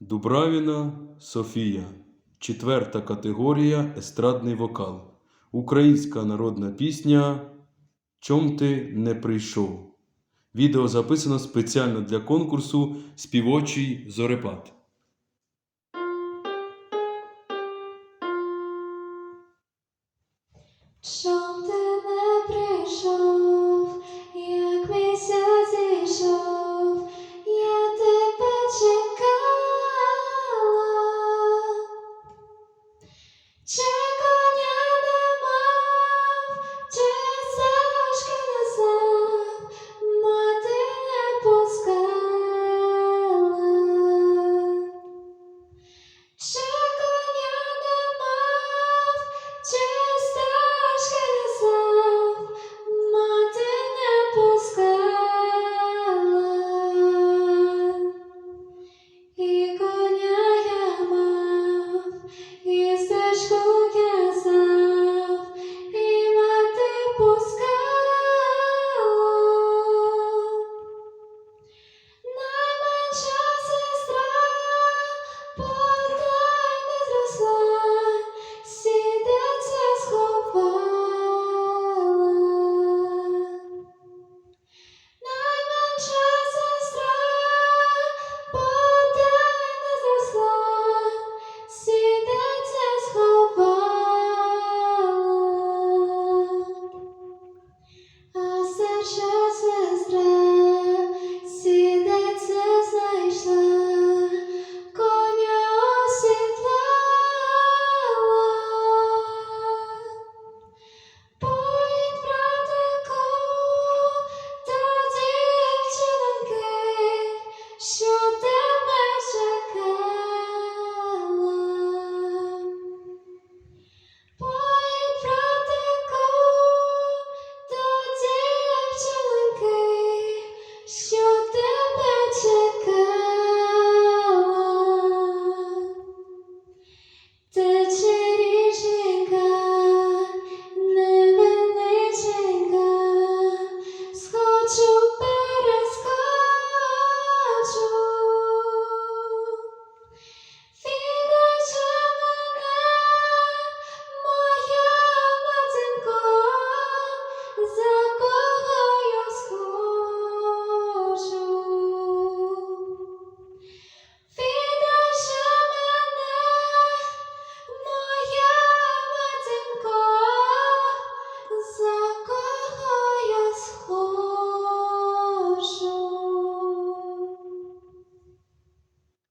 Дубравіна Софія. Четверта категорія естрадний вокал. Українська народна пісня Чом ти не прийшов. Відео записано спеціально для конкурсу Співочий зорепад. Чом to